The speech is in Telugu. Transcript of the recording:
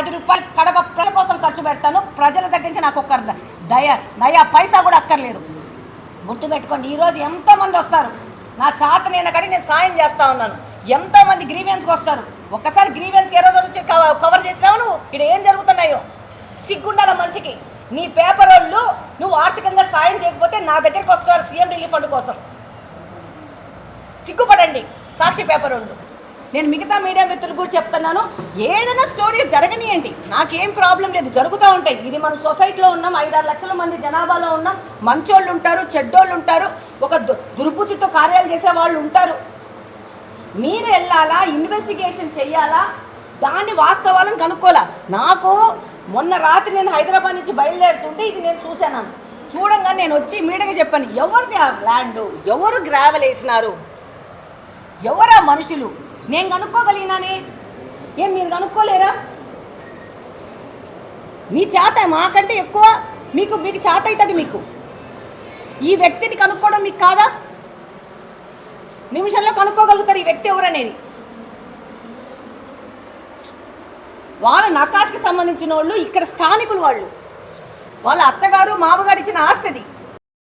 పది రూపాయలు కడప ప్రజల కోసం ఖర్చు పెడతాను. ప్రజల దగ్గర నుంచి నాకు ఒక్క దయ నయా పైసా కూడా అక్కర్లేదు. గుర్తుపెట్టుకోండి ఈరోజు ఎంతోమంది వస్తారు. నా చాత నేను కడి నేను సాయం చేస్తా ఉన్నాను. ఎంతోమంది గ్రీవెన్స్కి వస్తారు. ఒక్కసారి గ్రీవెన్స్కి ఏ రోజు వచ్చి కవర్ చేసినావు నువ్వు? ఇక్కడ ఏం జరుగుతున్నాయో? సిగ్గుండాల మనిషికి. నీ పేపర్ వాళ్ళు నువ్వు ఆర్థికంగా సాయం చేయకపోతే నా దగ్గరికి వస్తున్నారు సీఎం రిలీఫ్ ఫండ్ కోసం. సిగ్గుపడండి. సాక్షి పేపర్ వాళ్ళు. నేను మిగతా మీడియా మిత్రులు కూడా చెప్తున్నాను ఏదైనా స్టోరీ జరగనియండి. నాకేం ప్రాబ్లం లేదు జరుగుతూ ఉంటాయి. ఇది మనం సొసైటీలో ఉన్నాం ఐదారు లక్షల మంది జనాభాలో ఉన్నాం మంచోళ్ళు ఉంటారు చెడ్డోళ్ళు ఉంటారు ఒక దు- దుర్బుద్ధితో కార్యాలు చేసే వాళ్ళు ఉంటారు. మీరు వెళ్ళాలా ఇన్వెస్టిగేషన్ చేయాలా దాన్ని వాస్తవాలను కనుక్కోవాలా? నాకు మొన్న రాత్రి నేను హైదరాబాద్ నుంచి బయలుదేరుతుంటే ఇది నేను చూశాను. చూడంగా నేను వచ్చి మీడియాకి చెప్పాను ఎవరిది ఆ ల్యాండ్ ఎవరు గ్రావెల్ వేసినారు? ఎవరా మనుషులు? నేను కనుక్కోగలిగినానే? ఏం మీరు కనుక్కోలేరా? మీ చేత మాకంటే ఎక్కువ మీకు మీకు చేత అవుతుంది మీకు. ఈ వ్యక్తిని కనుక్కోవడం మీకు కాదా? నిమిషంలో కనుక్కోగలుగుతారు ఈ వ్యక్తి ఎవరనేది. వాళ్ళ నకాష్కి సంబంధించిన వాళ్ళు ఇక్కడ స్థానికులు వాళ్ళు. వాళ్ళ అత్తగారు మామగారు ఇచ్చిన ఆస్తిది.